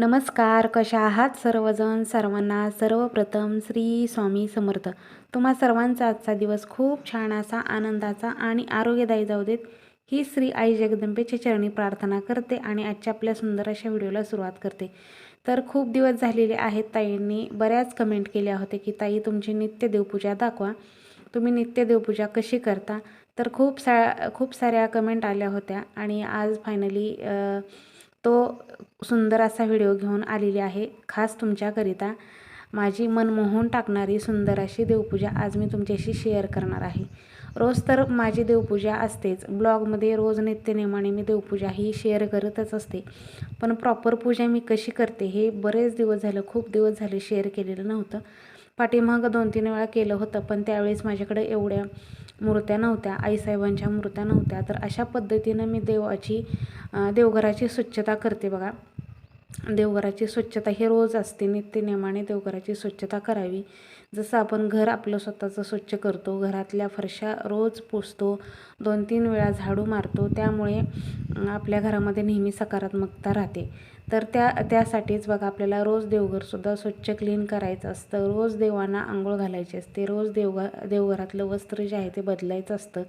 नमस्कार कशा आहात सर्वजण? सर्वांना सर्वप्रथम श्री स्वामी समर्थ. तुम्हा सर्वांचा आजचा दिवस खूप छान असा आनंदाचा आणि आरोग्यदायी जाऊ देत. ही श्री आई जगदंबेची चरणी प्रार्थना करते आणि आजच्या आपल्या सुंदर अशा व्हिडिओला सुरुवात करते. तर खूप दिवस झालेले आहेत ताईंनी बऱ्याच कमेंट केल्या होत्या की ताई तुमची नित्य देवपूजा दाखवा. तुम्ही नित्य देवपूजा कशी करता? तर खूप सा खूप साऱ्या कमेंट आल्या होत्या आणि आज फायनली तो सुंदर असा व्हिडिओ घेऊन आलेली आहे खास तुमच्याकरिता. माझी मनमोहून टाकणारी सुंदर अशी देवपूजा आज मी तुमच्याशी शेअर करणार आहे. रोज तर माझी देवपूजा असतेच. ब्लॉगमध्ये रोज नित्यनेमाने मी देवपूजा ही शेअर करतच असते. पण प्रॉपर पूजा मी कशी करते हे बरेच दिवस झालं खूप दिवस झाले शेअर केलेलं नव्हतं. पाठीमागं दोन तीन वेळा केलं होतं पण त्यावेळेस माझ्याकडे एवढ्या मूर्त्या नव्हत्या आईसाहेबांच्या मूर्त्या नव्हत्या. तर अशा पद्धतीनं मी देवाची देवघराची स्वच्छता करते बघा. देवघराची स्वच्छता ही रोज असते. नित्यनियमाने देवघराची स्वच्छता करावी. जसं आपण घर आपलं स्वतःचं स्वच्छ करतो घरातल्या फरशा रोज पुसतो दोन तीन वेळा झाडू मारतो त्यामुळे आपल्या घरामध्ये नेहमी सकारात्मकता राहते. तर त्या त्यासाठीच बघा आपल्याला रोज देवघरसुद्धा स्वच्छ क्लीन करायचं असतं. रोज देवांना आंघोळ घालायची असते. रोज देवघा देवघरातलं वस्त्र जे आहे ते बदलायचं असतं.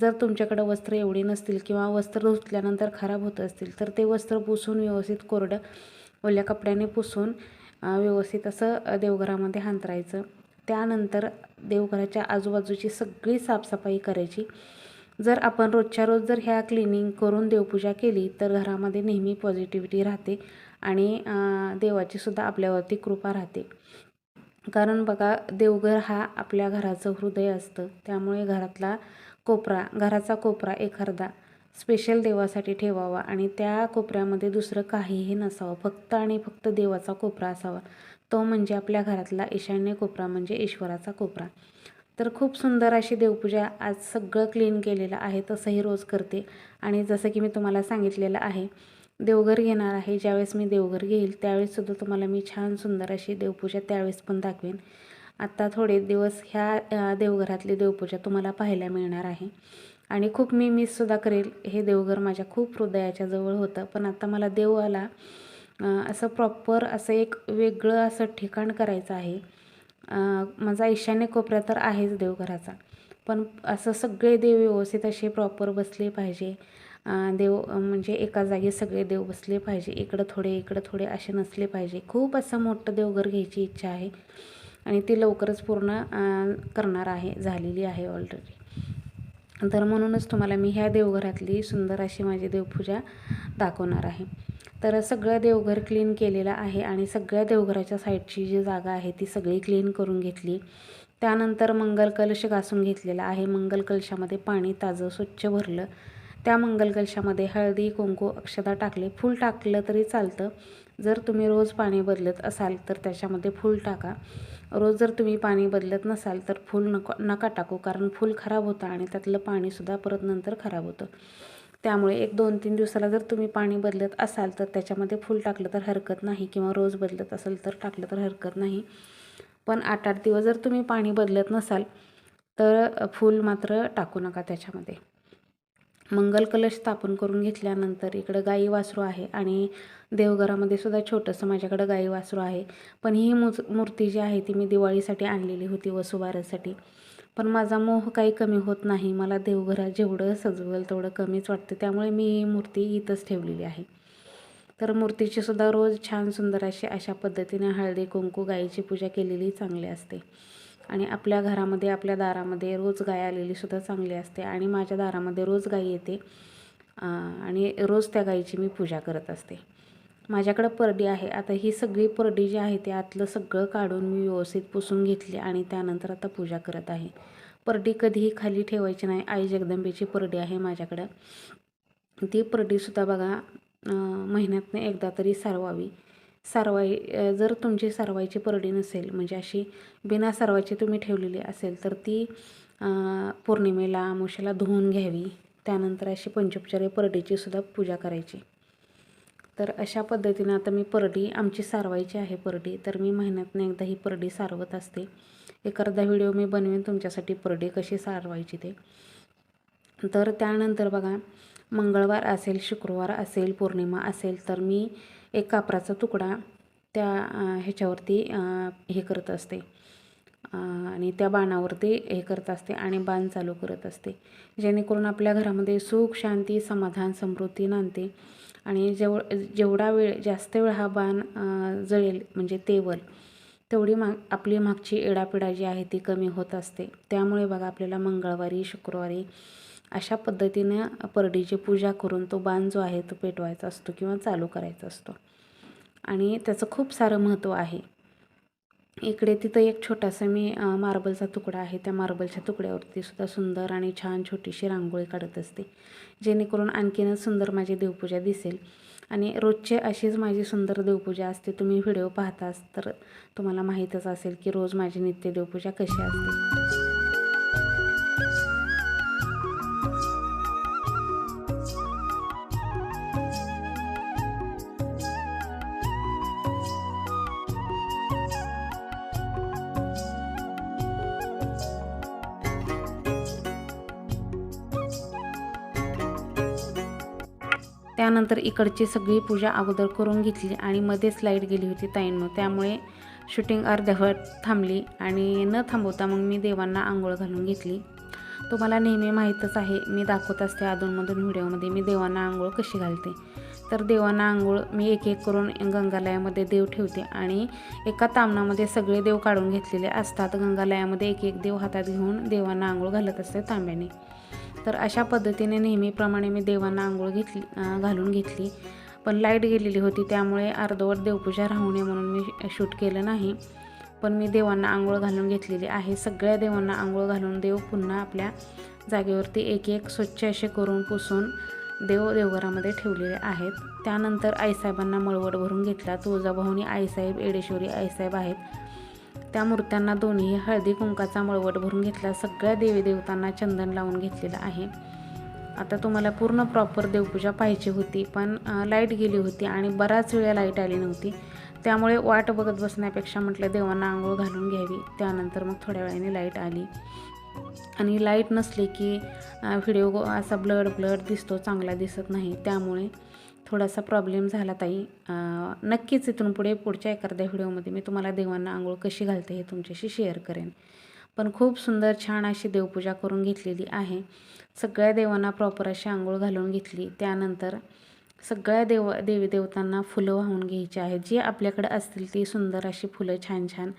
जर तुमच्याकडं वस्त्र एवढी नसतील किंवा वस्त्र धुतल्यानंतर खराब होत असतील तर ते वस्त्र पुसून व्यवस्थित कोरडं ओल्या कपड्याने पुसून व्यवस्थित असं देवघरामध्ये हांतरायचं. त्यानंतर देवघराच्या आजूबाजूची सगळी साफसफाई करायची. जर आपण रोजच्या रोज जर ह्या क्लिनिंग करून देवपूजा केली तर घरामध्ये नेहमी पॉझिटिव्हिटी राहते आणि देवाची सुद्धा आपल्यावरती कृपा राहते. कारण बघा देवघर हा आपल्या घराचं हृदय असतं. त्यामुळे घरातला कोपरा घराचा कोपरा एखादा स्पेशल देवासाठी ठेवावा आणि त्या कोपऱ्यामध्ये दुसरं काहीही नसावं. फक्त आणि फक्त देवाचा कोपरा असावा. तो म्हणजे आपल्या घरातला ईशान्य कोपरा म्हणजे ईश्वराचा कोपरा. तर खूप सुंदर अशी देवपूजा आज सगळं क्लीन केलेलं आहे तसंही रोज करते. आणि जसं की मी तुम्हाला सांगितलेलं आहे देवघर घेणार आहे ज्यावेळेस मी देवघर घेईल त्यावेळेससुद्धा तुम्हाला मी छान सुंदर अशी देवपूजा त्यावेळेस पण दाखवेन. आत्ता थोडे दिवस ह्या देवघरातली देवपूजा तुम्हाला पाहायला मिळणार आहे. आणि खूप मी मिससुद्धा करेल हे देवघर माझ्या खूप हृदयाच्या जवळ होतं. पण आता मला देवाला असं प्रॉपर असं एक वेगळं असं ठिकाण करायचं आहे. माझा ईशान्य कोपऱ्या तर आहेच देवघराचा. पण असं सगळे देव व्यवस्थित असे प्रॉपर बसले पाहिजे. देव म्हणजे एका जागी सगळे देव बसले पाहिजे. इकडं थोडे इकडं थोडे असे नसले पाहिजे. खूप असं मोठं देवघर घ्यायची इच्छा आहे. आणि ती लवकरच पूर्ण करणार आहे झालेली आहे ऑलरेडी तर म्हणूनच तुम्हाला मी ह्या देवघरातली सुंदर अशी माझी देवपूजा दाखवणार आहे. तर सगळं देवघर क्लीन केलेलं आहे आणि सगळ्या देवघराच्या साईडची जी जागा आहे ती सगळी क्लीन करून घेतली. त्यानंतर मंगल कलश घासून घेतलेला आहे. मंगल कलशामध्ये पाणी ताजं स्वच्छ भरलं. त्या मंगल कलशामध्ये हळदी कुंकू अक्षता टाकले. फूल टाकलं तरी चालतं. जर तुम्ही रोज पाणी बदलत असाल तर त्याच्यामध्ये फूल टाका. रोज जर तुम्ही पाणी बदलत नसाल तर फूल नको नका टाकू. कारण फूल खराब होतं आणि त्यातलं पाणीसुद्धा परत नंतर खराब होतं. त्यामुळे एक दोन तीन दिवसाला जर तुम्ही पाणी बदलत असाल तर त्याच्यामध्ये फूल टाकलं तर हरकत नाही किंवा रोज बदलत असेल तर टाकलं तर हरकत नाही. पण आठ आठ दिवस जर तुम्ही पाणी बदलत नसाल तर फूल मात्र टाकू नका त्याच्यामध्ये. मंगल कलश स्थापन करून घेतल्यानंतर इकडं गाई वासरू आहे आणि देवघरामध्ये सुद्धा छोटंसं माझ्याकडं गाई वासरू आहे. पण ही मूर्ती जी आहे ती मी दिवाळीसाठी आणलेली होती वसुबारसाठी पण माझा मोह काही कमी होत नाही. मला देवघरात जेवढं सजवेल तेवढं कमीच वाटतं. त्यामुळे मी ही मूर्ती इथंच ठेवलेली आहे. तर मूर्तीची सुद्धा रोज छान सुंदर अशी अशा पद्धतीने हळदी कुंकू गाईची पूजा केलेली चांगली असते. आणि आपल्या घरामध्ये आपल्या दारामध्ये रोज गाय आलेली सुद्धा चांगली असते. आणि माझ्या दारामध्ये रोज गाय येते. आणि रोज त्या गाईची मी पूजा करत असते. माझ्याकडं परडी आहे. आता ही सगळी परडी जी आहे ते आतलं सगळं काढून मी व्यवस्थित पुसून घेतली आणि त्यानंतर आता पूजा करत आहे. परडी कधीही खाली ठेवायची नाही. आई जगदंबेची परडी आहे माझ्याकडं. ती परडीसुद्धा बघा महिन्यातनं एकदा तरी सारवावी. सारवाई जर तुमची सारवायची परडी नसेल म्हणजे अशी बिना सारवायची तुम्ही ठेवलेली असेल तर ती पौर्णिमेला आमुष्याला धुवून घ्यावी. त्यानंतर अशी पंचोपचारी परडीची सुद्धा पूजा करायची. तर अशा पद्धतीनं आता मी परडी आमची सारवायची आहे परडी तर मी महिन्यातनं एकदा ही परडी सारवत असते. एक अर्धा व्हिडिओ मी बनवेन तुमच्यासाठी परडी कशी सारवायची ते. तर त्यानंतर बघा मंगळवार असेल शुक्रवार असेल पौर्णिमा असेल तर मी एक कापराचा तुकडा त्या ह्याच्यावरती हे करत असते. आणि त्या बाणावरती हे करत असते आणि बाण चालू करत असते. जेणेकरून आपल्या घरामध्ये सुख शांती समाधान समृद्धी नांदते. आणि जेव जेवढा वेळ जास्त वेळ हा बाण जळेल म्हणजे तेवल तेवढी माग आपली मागची एडापिडा जी आहे ती कमी होत असते. त्यामुळे बघा आपल्याला मंगळवारी शुक्रवारी अशा पद्धतीनं परडीची पूजा करून तो बाण जो आहे तो पेटवायचा असतो किंवा चालू करायचा असतो. आणि त्याचं खूप सारं महत्त्व आहे. इकडे तिथं एक छोटासा मी मार्बलचा तुकडा आहे. त्या मार्बलच्या तुकड्यावरती सुद्धा सुंदर आणि छान छोटीशी रांगोळी काढत असते. जेणेकरून आणखीनच सुंदर माझी देवपूजा दिसेल. आणि रोजचे अशीच माझी सुंदर देवपूजा असते. तुम्ही व्हिडिओ पाहतास तर तुम्हाला माहीतच असेल की रोज माझी नित्य देवपूजा कशी असते. त्यानंतर इकडची सगळी पूजा अगोदर करून घेतली आणि मध्येच लाइट गेली होती ताईंनो त्यामुळे शूटिंग अर्ध्यावर थांबली आणि न थांबवता मग मी देवांना आंघोळ घालून घेतली. तुम्हाला नेहमी माहीतच आहे मी दाखवत असते अधूनमधून व्हिडिओमध्ये मी देवांना आंघोळ कशी घालते. तर देवांना आंघोळ मी एक एक करून गंगालयामध्ये देव ठेवते आणि एका तांबणामध्ये सगळे देव काढून घेतलेले असतात. गंगालयामध्ये एक एक देव हातात घेऊन देवांना आंघोळ घालत असते तांब्याने. तर अशा पद्धतीने नेहमीप्रमाणे मी देवांना आंघोळ घेतली घालून घेतली. पण लाइट गेलेली होती त्यामुळे अर्धवट देवपूजा राहू नये म्हणून मी शूट केलं नाही. पण मी देवांना आंघोळ घालून घेतलेली आहे. सगळ्या देवांना आंघोळ घालून देव पुन्हा आपल्या जागेवरती एक एक स्वच्छ असे करून पुसून देव देवघरामध्ये ठेवलेले आहेत. त्यानंतर आईसाहेबांना मळवट भरून घेतला. तुळजाभवानी आईसाहेब एडेश्वरी आईसाहेब आहेत. त्या मूर्त्यांना दोन्ही हळदी कुंकाचा मळवट भरून घेतला. सगळ्या देवी देवतांना चंदन लावून घेतलेलं आहे. आता तुम्हाला पूर्ण प्रॉपर देवपूजा पाहिजे होती पण लाइट गेली होती आणि बराच वेळा लाइट आली नव्हती. त्यामुळे वाट बघत बसण्यापेक्षा म्हटलं देवांना आंघोळ घालून घ्यावी. त्यानंतर मग थोड्या वेळाने लाइट आली. आणि लाइट नसली की व्हिडिओ असा ब्लड ब्लड दिसतो चांगला दिसत नाही. त्यामुळे थोडासा प्रॉब्लेम झाला ताई. नक्कीच इथून पुढे पुढच्या एखाद्या व्हिडिओमध्ये मी तुम्हाला देवांना आंघोळ कशी घालते हे तुमच्याशी शेअर करेन. पण खूप सुंदर छान अशी देवपूजा करून घेतलेली आहे. सगळ्या देवांना प्रॉपर अशी आंघोळ घालून घेतली. त्यानंतर सगळ्या देव देवी देवतांना फुलं वाहून घ्यायची आहेत. जी आपल्याकडे असतील ती सुंदर अशी फुलं छान छान.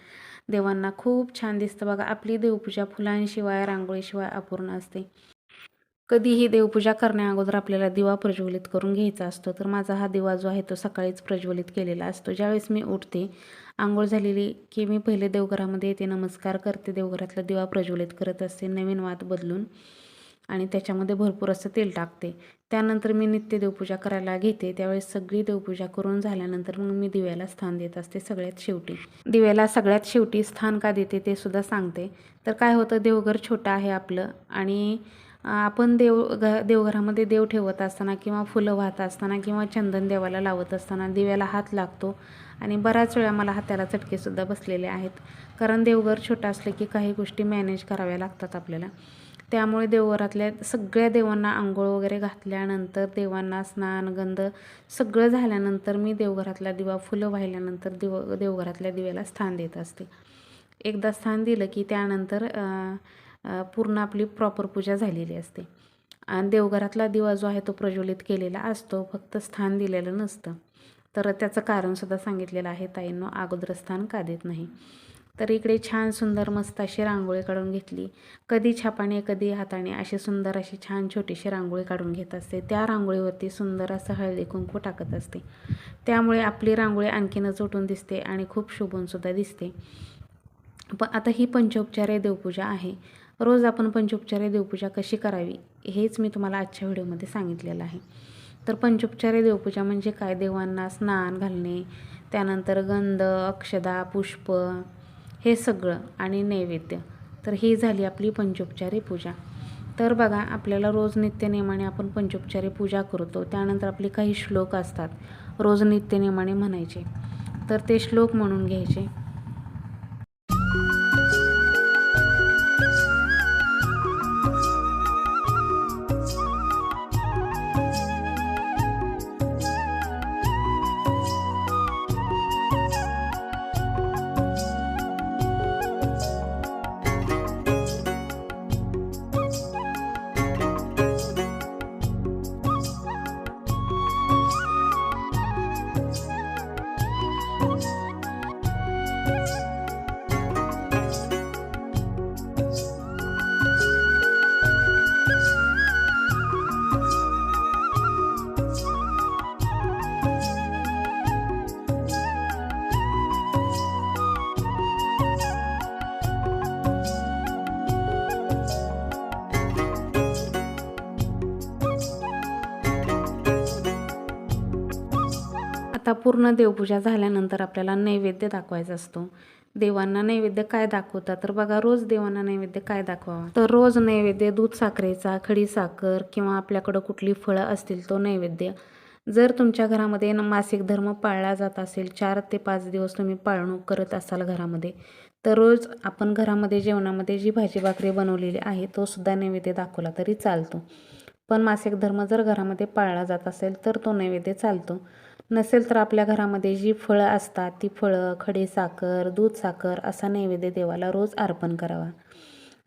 देवांना खूप छान दिसतं बघा आपली देवपूजा फुलांशिवाय रांगोळीशिवाय अपूर्ण असते. कधीही देवपूजा करण्या अगोदर आपल्याला दिवा प्रज्वलित करून घ्यायचा असतो. तर माझा हा दिवा जो आहे तो सकाळीच प्रज्वलित केलेला असतो. ज्यावेळेस मी उठते आंघोळ झालेली की मी पहिले देवघरामध्ये येते नमस्कार करते देवघरातला दिवा प्रज्वलित करत असते नवीन वात बदलून आणि त्याच्यामध्ये भरपूर असं तेल टाकते. त्यानंतर मी नित्य देवपूजा करायला घेते. त्यावेळेस सगळी देवपूजा करून झाल्यानंतर मग मी दिव्याला स्थान देत असते सगळ्यात शेवटी. दिव्याला सगळ्यात शेवटी स्थान का देते ते सुद्धा सांगते. तर काय होतं देवघर छोटं आहे आपलं आणि आपण देव घ देवघरामध्ये देव ठेवत असताना किंवा फुलं वाहत असताना किंवा चंदन देवाला लावत असताना दिव्याला हात लागतो. आणि बऱ्याच वेळा मला हाताला चटकेसुद्धा बसलेले आहेत. कारण देवघर छोटं असलं की काही गोष्टी मॅनेज कराव्या लागतात आपल्याला. त्यामुळे देवघरातल्या सगळ्या देवांना आंघोळ वगैरे घातल्यानंतर देवांना स्नान गंध सगळं झाल्यानंतर मी देवघरातला दिवा फुलं वाहिल्यानंतर दिव देवघरातल्या दिव्याला स्थान देत असते. एकदा स्थान दिलं की त्यानंतर पूर्ण आपली प्रॉपर पूजा झालेली असते. आणि देवघरातला दिवा जो आहे तो प्रज्वलित केलेला असतो फक्त स्थान दिलेलं नसतं. तर त्याचं कारणसुद्धा सांगितलेलं आहे ताईंनो अगोदर स्थान का देत नाही. तर इकडे छान सुंदर मस्त अशी रांगोळी काढून घेतली. कधी छापाने कधी हाताने अशी सुंदर अशी छान छोटीशी रांगोळी काढून घेत असते. त्या रांगोळीवरती सुंदर असं हळदी कुंकू टाकत असते. त्यामुळे आपली रांगोळी आणखीनच उठून दिसते आणि खूप शोभूनसुद्धा दिसते. पण आता ही पंचोपचारे देवपूजा आहे. रोज आपण पंचोपचारे देवपूजा कशी करावी हेच मी तुम्हाला आजच्या व्हिडिओमध्ये सांगितलेलं आहे. तर पंचोपचारे देवपूजा म्हणजे काय? देवांना स्नान घालणे त्यानंतर गंध अक्षदा पुष्प हे सगळं आणि नैवेद्य. तर ही झाली आपली पंचोपचारी पूजा. तर बघा आपल्याला रोज नित्यनेमाने आपण पंचोपचारी पूजा करतो. त्यानंतर आपले काही श्लोक असतात. रोज नित्यनेमाने म्हणायचे. तर ते श्लोक म्हणून घ्यायचे. आता पूर्ण देवपूजा झाल्यानंतर आपल्याला नैवेद्य दाखवायचा असतो. देवांना नैवेद्य काय दाखवतात? तर बघा रोज देवांना नैवेद्य काय दाखवावा? तर रोज नैवेद्य दूध साखरेचा खडी साखर किंवा आपल्याकडं कुठली फळं असतील तो नैवेद्य. जर तुमच्या घरामध्ये मासिक धर्म पाळला जात असेल चार ते पाच दिवस तुम्ही पाळणूक करत असाल घरामध्ये तर रोज आपण घरामध्ये जेवणामध्ये जी भाजी भाकरी बनवलेली आहे तो सुद्धा नैवेद्य दाखवला तरी चालतो. पण मासिक धर्म जर घरामध्ये पाळला जात असेल तर तो नैवेद्य चालतो. नसेल तर आपल्या घरामध्ये जी फळं असतात ती फळं खडे साखर दूध साखर असा नैवेद्य देवाला रोज अर्पण करावा.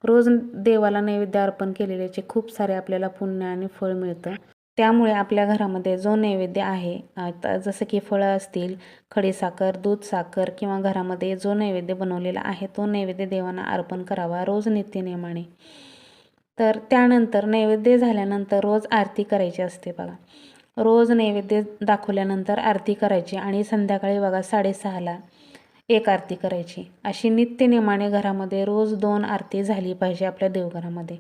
रोज देवाला नैवेद्य अर्पण केलेल्याचे खूप सारे आपल्याला पुण्य आणि फळ मिळतं. त्यामुळे आपल्या घरामध्ये जो नैवेद्य आहे आता जसं की फळं असतील खडीसाखर दूध साखर किंवा घरामध्ये जो नैवेद्य बनवलेला आहे तो नैवेद्य देवांना अर्पण करावा रोज नित्यनियमाने तर त्यानंतर नैवेद्य झाल्यानंतर रोज आरती करायची असते बघा. रोज नैवेद्य दाखवल्यानंतर आरती करायची आणि संध्याकाळी बघा साडेसहाला एक आरती करायची. अशी नित्यनेमाने घरामध्ये रोज दोन आरती झाली पाहिजे आपल्या देवघरामध्ये.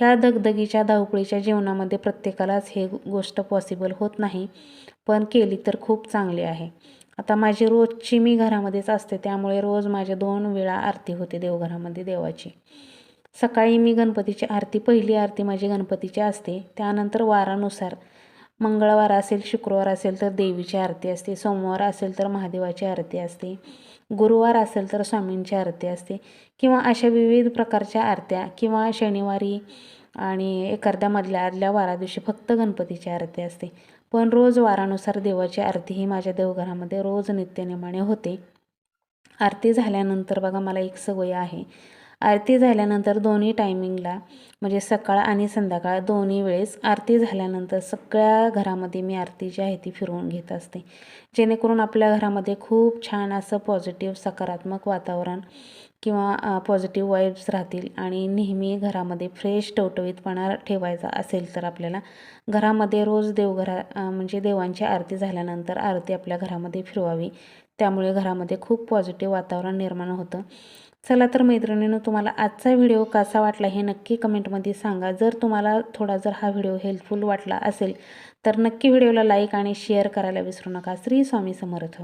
ह्या दगदगीच्या धावपळीच्या जीवनामध्ये प्रत्येकालाच हे गोष्ट पॉसिबल होत नाही पण केली तर खूप चांगली आहे. आता माझी रोजची मी घरामध्येच असते त्यामुळे रोज माझ्या दोन वेळा आरती होते देवघरामध्ये देवाची. सकाळी मी गणपतीची आरती पहिली आरती माझी गणपतीची असते. त्यानंतर वारानुसार मंगळवार असेल शुक्रवार असेल तर देवीची आरती असते सोमवार असेल तर महादेवाची आरती असते गुरुवार असेल तर स्वामींची आरती असते किंवा अशा विविध प्रकारच्या आरत्या किंवा शनिवारी आणि एखाद्या मधल्या आदल्या वारा दिवशी फक्त गणपतीची आरती असते. पण रोज वारानुसार देवाची आरती ही माझ्या देवघरामध्ये रोज नित्यनेमाने होते. आरती झाल्यानंतर बघा मला एक सवय आहे. आरती झाल्यानंतर दोन्ही टायमिंगला म्हणजे सकाळ आणि संध्याकाळ दोन्ही वेळेस आरती झाल्यानंतर सगळ्या घरामध्ये मी आरती जी आहे ती फिरवून घेत असते. जेणेकरून आपल्या घरामध्ये खूप छान असं पॉझिटिव्ह सकारात्मक वातावरण किंवा पॉझिटिव्ह वाईब्स राहतील आणि नेहमी घरामध्ये फ्रेश टवटवीतपणा ठेवायचा असेल तर आपल्याला घरामध्ये रोज देवघरा म्हणजे देवांची आरती झाल्यानंतर आरती आपल्या घरामध्ये फिरवावी. त्यामुळे घरामध्ये खूप पॉझिटिव्ह वातावरण निर्माण होतं. चला तर मैत्रिणीनं तुम्हाला आजचा व्हिडिओ कसा वाटला हे नक्की कमेंटमध्ये सांगा. जर तुम्हाला थोडा जर हा व्हिडिओ हेल्पफुल वाटला असेल तर नक्की व्हिडिओला लाईक आणि शेअर करायला विसरू नका. श्री स्वामी समर्थ.